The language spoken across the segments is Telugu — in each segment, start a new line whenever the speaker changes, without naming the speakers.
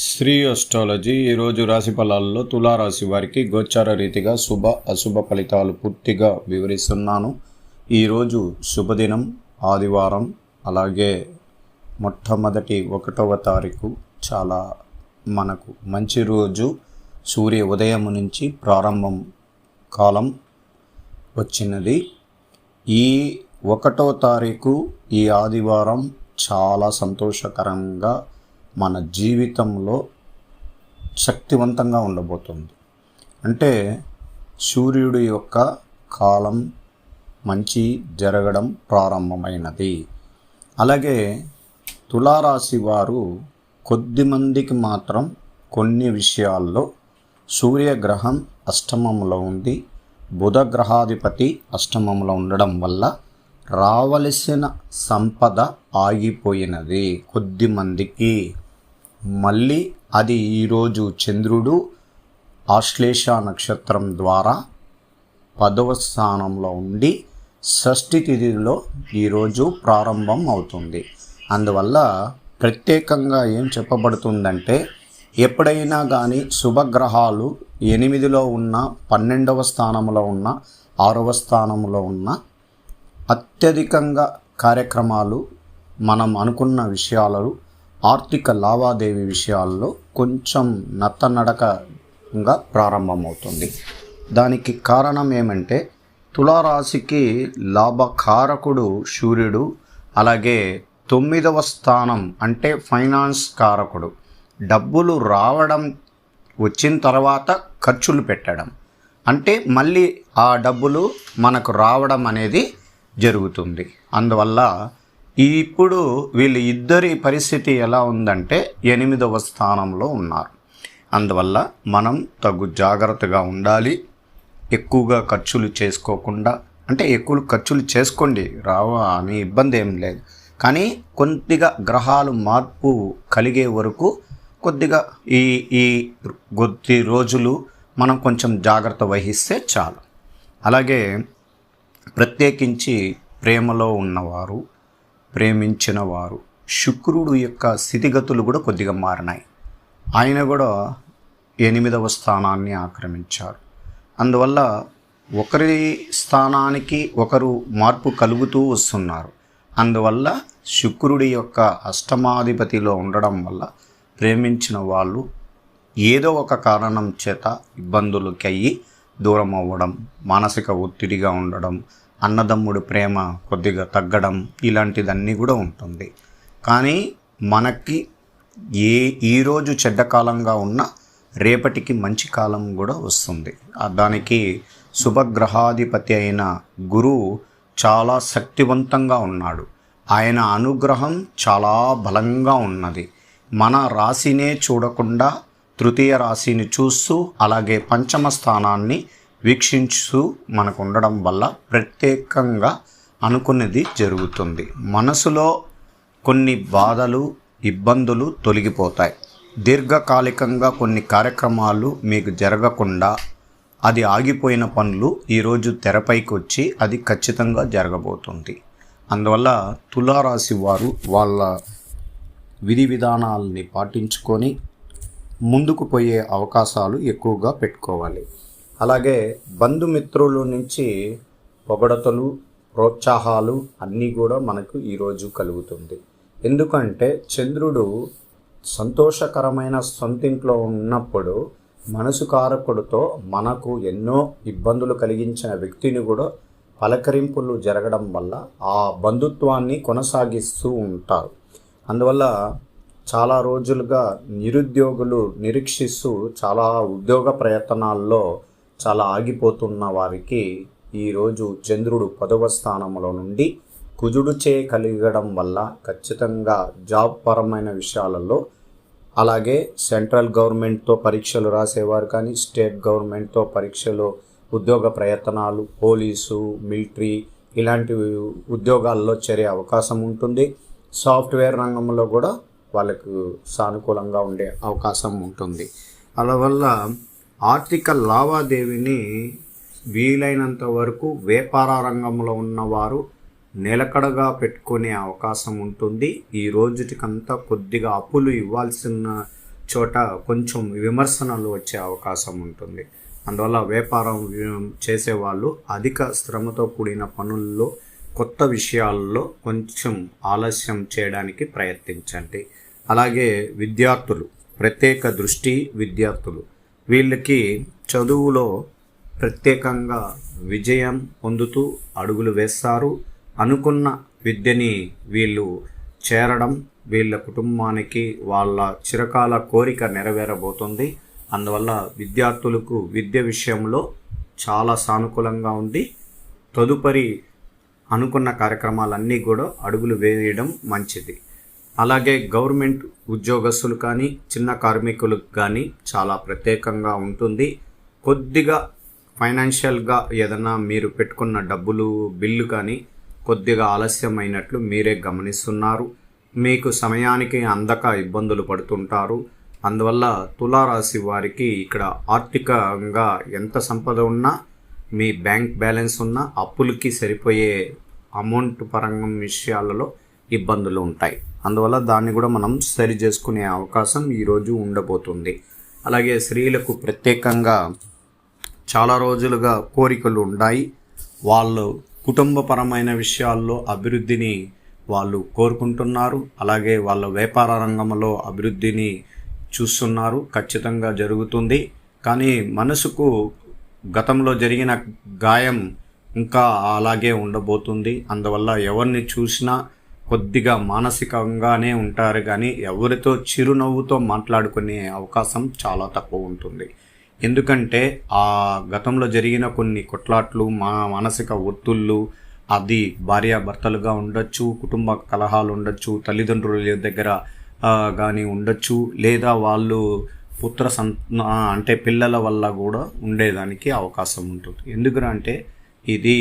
శ్రీ అస్ట్రాలజీ ఈరోజు రాశి ఫలాల్లో తులారాశి వారికి గోచార రీతిగా శుభ అశుభ ఫలితాలు పూర్తిగా వివరిస్తున్నాను. ఈరోజు శుభదినం ఆదివారం అలాగే మొట్టమొదటి ఒకటవ తారీఖు చాలా మనకు మంచి రోజు. సూర్య ఉదయం నుంచి ప్రారంభం కాలం వచ్చినది. ఈ ఒకటో తారీఖు ఈ ఆదివారం చాలా సంతోషకరంగా మన జీవితంలో శక్తివంతంగా ఉండబోతుంది. అంటే సూర్యుడి యొక్క కాలం మంచి జరగడం ప్రారంభమైనది. అలాగే తులారాశి వారు కొద్దిమందికి మాత్రం కొన్ని విషయాల్లో సూర్యగ్రహం అష్టమంలో ఉంది. బుధ గ్రహాధిపతి అష్టమంలో ఉండడం వల్ల రావలసిన సంపద ఆగిపోయినది కొద్దిమందికి మళ్ళీ అది ఈరోజు చంద్రుడు ఆశ్లేష నక్షత్రం ద్వారా పదవ స్థానంలో ఉండి షష్ఠి తిథిలో ఈరోజు ప్రారంభం అవుతుంది. అందువల్ల ప్రత్యేకంగా ఏం చెప్పబడుతుందంటే ఎప్పుడైనా కానీ శుభగ్రహాలు ఎనిమిదిలో ఉన్న పన్నెండవ స్థానంలో ఉన్న ఆరవ స్థానంలో ఉన్న అత్యధికంగా కార్యక్రమాలు మనం అనుకున్న విషయాలు ఆర్థిక లావాదేవీ విషయాల్లో కొంచెం నత్తనడకగా ప్రారంభమవుతుంది. దానికి కారణం ఏమంటే తులారాశికి లాభకారకుడు సూర్యుడు అలాగే తొమ్మిదవ స్థానం అంటే ఫైనాన్స్ కారకుడు. డబ్బులు రావడం వచ్చిన తర్వాత ఖర్చులు పెట్టడం. అంటే మళ్ళీ ఆ డబ్బులు మనకు రావడం అనేది జరుగుతుంది. అందువల్ల ఇప్పుడు వీళ్ళు ఇద్దరి పరిస్థితి ఎలా ఉందంటే ఎనిమిదవ స్థానంలో ఉన్నారు. అందువల్ల మనం తగు జాగ్రత్తగా ఉండాలి. ఎక్కువగా ఖర్చులు చేసుకోకుండా అంటే ఎక్కువ ఖర్చులు చేసుకోండి రావా అని ఇబ్బంది ఏం లేదు. కానీ కొద్దిగా గ్రహాలు మార్పు కలిగే వరకు కొద్దిగా ఈ ఈ కొద్ది రోజులు మనం కొంచెం జాగ్రత్త వహిస్తే చాలు. అలాగే ప్రత్యేకించి ప్రేమలో ఉన్నవారు ప్రేమించిన వారు శుక్రుడు యొక్క స్థితిగతులు కూడా కొద్దిగా మారినాయి. ఆయన కూడా ఎనిమిదవ స్థానాన్ని ఆక్రమించారు. అందువల్ల ఒకరి స్థానానికి ఒకరు మార్పు కలుగుతూ వస్తున్నారు. అందువల్ల శుక్రుడి యొక్క అష్టమాధిపతిలో ఉండడం వల్ల ప్రేమించిన వాళ్ళు ఏదో ఒక కారణం చేత ఇబ్బందులకి అయ్యి దూరం అవ్వడం మానసిక ఒత్తిడిగా ఉండడం అన్నదమ్ముడి ప్రేమ కొద్దిగా తగ్గడం ఇలాంటిదన్నీ కూడా ఉంటుంది. కానీ మనకి ఏ ఈరోజు చెడ్డ కాలంగా ఉన్న రేపటికి మంచి కాలం కూడా వస్తుంది. దానికి శుభగ్రహాధిపతి అయిన గురువు చాలా శక్తివంతంగా ఉన్నాడు. ఆయన అనుగ్రహం చాలా బలంగా ఉన్నది. మన రాశినే చూడకుండా తృతీయ రాశిని చూస్తూ అలాగే పంచమ స్థానాన్ని వీక్షించు మనకు ఉండడం వల్ల ప్రత్యేకంగా అనుకున్నది జరుగుతుంది. మనసులో కొన్ని బాధలు ఇబ్బందులు తొలగిపోతాయి. దీర్ఘకాలికంగా కొన్ని కార్యక్రమాలు మీకు జరగకుండా అది ఆగిపోయిన పనులు ఈరోజు తెరపైకి వచ్చి అది ఖచ్చితంగా జరగబోతుంది. అందువల్ల తులారాశి వారు వాళ్ళ విధి విధానాలని పాటించుకొని ముందుకు పోయే అవకాశాలు ఎక్కువగా పెట్టుకోవాలి. అలాగే బంధుమిత్రుల నుంచి పొగడతలు ప్రోత్సాహాలు అన్నీ కూడా మనకు ఈరోజు కలుగుతుంది. ఎందుకంటే చంద్రుడు సంతోషకరమైన సొంతింట్లో ఉన్నప్పుడు మనసు కారకుడితో మనకు ఎన్నో ఇబ్బందులు కలిగించిన వ్యక్తిని కూడా పలకరింపులు జరగడం వల్ల ఆ బంధుత్వాన్ని కొనసాగిస్తూ ఉంటారు. అందువల్ల చాలా రోజులుగా నిరుద్యోగులు నిరీక్షిస్తూ చాలా ఉద్యోగ ప్రయత్నాల్లో చాలా ఆగిపోతున్న వారికి ఈరోజు చంద్రుడు పదవ స్థానంలో నుండి కుజుడు చే కలిగడం వల్ల ఖచ్చితంగా జాబ్ పరమైన విషయాలలో అలాగే సెంట్రల్ గవర్నమెంట్తో పరీక్షలు రాసేవారు కానీ స్టేట్ గవర్నమెంట్తో పరీక్షలు ఉద్యోగ ప్రయత్నాలు పోలీసు మిలిటరీ ఇలాంటి ఉద్యోగాల్లో చేరే అవకాశం ఉంటుంది. సాఫ్ట్వేర్ రంగంలో కూడా వాళ్ళకు సానుకూలంగా ఉండే అవకాశం ఉంటుంది. అలా వల్ల ఆర్థిక లావాదేవీని వీలైనంత వరకు వ్యాపార రంగంలో ఉన్నవారు నిలకడగా పెట్టుకునే అవకాశం ఉంటుంది. ఈ రోజుటికంతా కొద్దిగా అప్పులు ఇవ్వాల్సిన చోట కొంచెం విమర్శనలు వచ్చే అవకాశం ఉంటుంది. అందువల్ల వ్యాపారం చేసేవాళ్ళు అధిక శ్రమతో కూడిన పనుల్లో కొత్త విషయాల్లో కొంచెం ఆలస్యం చేయడానికి ప్రయత్నించండి. అలాగే విద్యార్థులు ప్రత్యేక దృష్టి విద్యార్థులు వీళ్ళకి చదువులో ప్రత్యేకంగా విజయం పొందుతూ అడుగులు వేస్తారు. అనుకున్న విద్యని వీళ్ళు చేరడం వీళ్ళ కుటుంబానికి వాళ్ళ చిరకాల కోరిక నెరవేరబోతుంది. అందువల్ల విద్యార్థులకు విద్య విషయంలో చాలా సానుకూలంగా ఉంది. తదుపరి అనుకున్న కార్యక్రమాలన్నీ కూడా అడుగులు వేయడం మంచిది. అలాగే గవర్నమెంట్ ఉద్యోగస్తులు కానీ చిన్న కార్మికులకు కానీ చాలా ప్రత్యేకంగా ఉంటుంది. కొద్దిగా ఫైనాన్షియల్గా ఏదైనా మీరు పెట్టుకున్న డబ్బులు బిల్లు కానీ కొద్దిగా ఆలస్యమైనట్లు మీరే గమనిస్తున్నారు. మీకు సమయానికి అందక ఇబ్బందులు పడుతుంటారు. అందువల్ల తులారాశి వారికి ఇక్కడ ఆర్థికంగా ఎంత సంపద ఉన్నా మీ బ్యాంక్ బ్యాలెన్స్ ఉన్న అప్పులకి సరిపోయే అమౌంట్ పరంగా విషయాలలో ఇబ్బందులు ఉంటాయి. అందువల్ల దాన్ని కూడా మనం సరి చేసుకునే అవకాశం ఈరోజు ఉండబోతుంది. అలాగే స్త్రీలకు ప్రత్యేకంగా చాలా రోజులుగా కోరికలు ఉన్నాయి వాళ్ళు కుటుంబపరమైన విషయాల్లో అభివృద్ధిని వాళ్ళు కోరుకుంటున్నారు. అలాగే వాళ్ళ వ్యాపార రంగంలో అభివృద్ధిని చూస్తున్నారు. ఖచ్చితంగా జరుగుతుంది. కానీ మనసుకు గతంలో జరిగిన గాయం ఇంకా అలాగే ఉండబోతుంది. అందువల్ల ఎవరిని చూసినా కొద్దిగా మానసికంగానే ఉంటారు కానీ ఎవరితో చిరునవ్వుతో మాట్లాడుకునే అవకాశం చాలా తక్కువ ఉంటుంది. ఎందుకంటే ఆ గతంలో జరిగిన కొన్ని కొట్లాట్లు మా మానసిక ఒత్తుళ్ళు అది భార్యాభర్తలుగా ఉండొచ్చు కుటుంబ కలహాలు ఉండొచ్చు తల్లిదండ్రుల దగ్గర కానీ ఉండొచ్చు లేదా వాళ్ళు పుత్ర సంత అంటే పిల్లల వల్ల కూడా ఉండేదానికి అవకాశం ఉంటుంది. ఎందుకంటే ఇది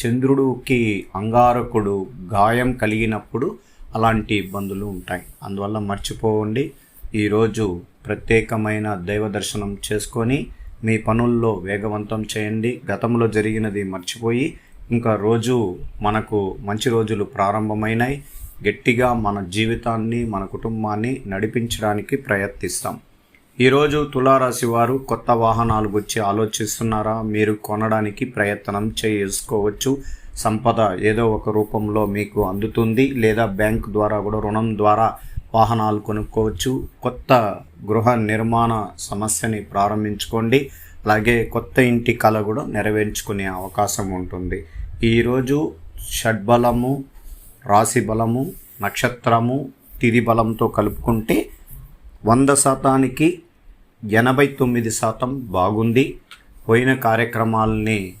చంద్రుడికి అంగారకుడు గాయం కలిగినప్పుడు అలాంటి ఇబ్బందులు ఉంటాయి. అందువల్ల మర్చిపోవండి ఈరోజు ప్రత్యేకమైన దైవ దర్శనం చేసుకొని మీ పనుల్లో వేగవంతం చేయండి. గతంలో జరిగినది మర్చిపోయి ఇంకా రోజు మనకు మంచి రోజులు ప్రారంభమైనాయి. గట్టిగా మన జీవితాన్ని మన కుటుంబాన్ని నడిపించడానికి ప్రయత్నిస్తాం. ఈరోజు తులారాశి వారు కొత్త వాహనాలు గురించి ఆలోచిస్తున్నారా? మీరు కొనడానికి ప్రయత్నం చేసుకోవచ్చు. సంపద ఏదో ఒక రూపంలో మీకు అందుతుంది. లేదా బ్యాంక్ ద్వారా కూడా రుణం ద్వారా వాహనాలు కొనుక్కోవచ్చు. కొత్త గృహ నిర్మాణ సమస్యని ప్రారంభించుకోండి. అలాగే కొత్త ఇంటి కళ కూడా నెరవేర్చుకునే అవకాశం ఉంటుంది. ఈరోజు షడ్బలము రాశి బలము నక్షత్రము తిది బలంతో కలుపుకుంటే వంద శాతానికి ఎనభై తొమ్మిది శాతం బాగుంది. పోయిన కార్యక్రమాలని